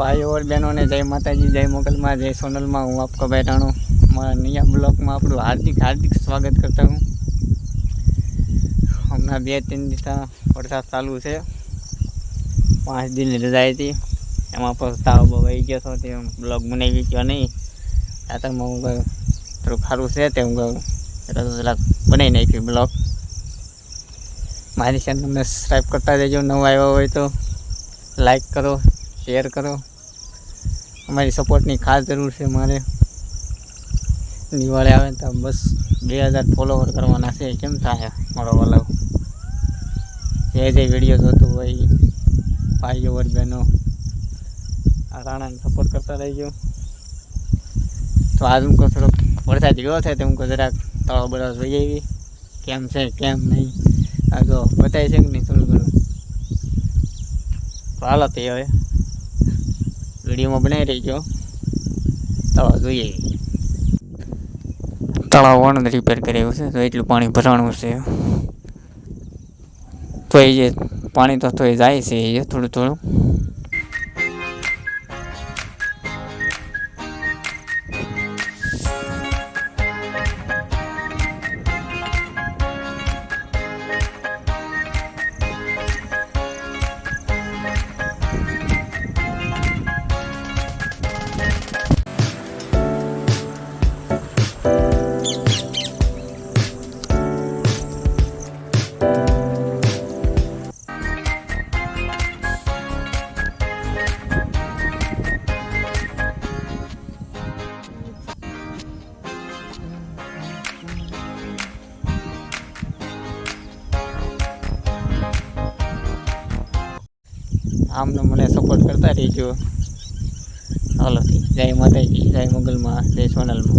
ભાઈ ઓર બહેનોને જય માતાજી, જય મોગલમાં, જય સોનલમાં, હું આપકો બેઠાણું મારા નિયા બ્લોકમાં આપણું હાર્દિક હાર્દિક સ્વાગત કરતા હું. હમણાં બે ત્રણ દિવસ વરસાદ ચાલુ છે. પાંચ દિનની રજા હતી. એમાં પણ તાવ આવી ગયો હતો, તે બ્લોગ બનાવી ગયો નહીં. રાતરમાં હું કહ્યું થોડું ખારું છે તે હું કહ્યું બનાવી નાખ્યું બ્લોગ. મારી ચેનલને સબસ્ક્રાઈબ કરતા રહેજો, નવા આવ્યો હોય તો લાઈક કરો શેર કરો. અમારી સપોર્ટની ખાસ જરૂર છે મારે. દિવાળી આવે તો બસ બે હજાર ફોલોવર કરવાના છે. કેમ થાય મારો વલવ? જે જે વીડિયો જોતો હોય, ભાઈઓ, વર્ગનો, આ રાણાને સપોર્ટ કરતા રહીજો. તો આજ હું કહું થોડોક વરસાદ ગયો છે તો હું કહું જરાક તળાવ બળાવ જોઈ આવી. કેમ છે, કેમ નહીં? આ તો બતાવી છે કે નહીં થોડું ઘણું? હાલો તે હવે. વિડીયોમાં બનાવી રહીજો તળાવ જોઈએ. તળાવ વણ રિપેર કર્યું છે, તો એટલું પાણી ભરાણું છે. તો એ જે પાણી તો તો એ જાય છે, એ થોડું થોડું. આમને મને સપોર્ટ કરતા રહેજો. હાલો જય માતાજી જય મોગલમાં જય સોનલમાં.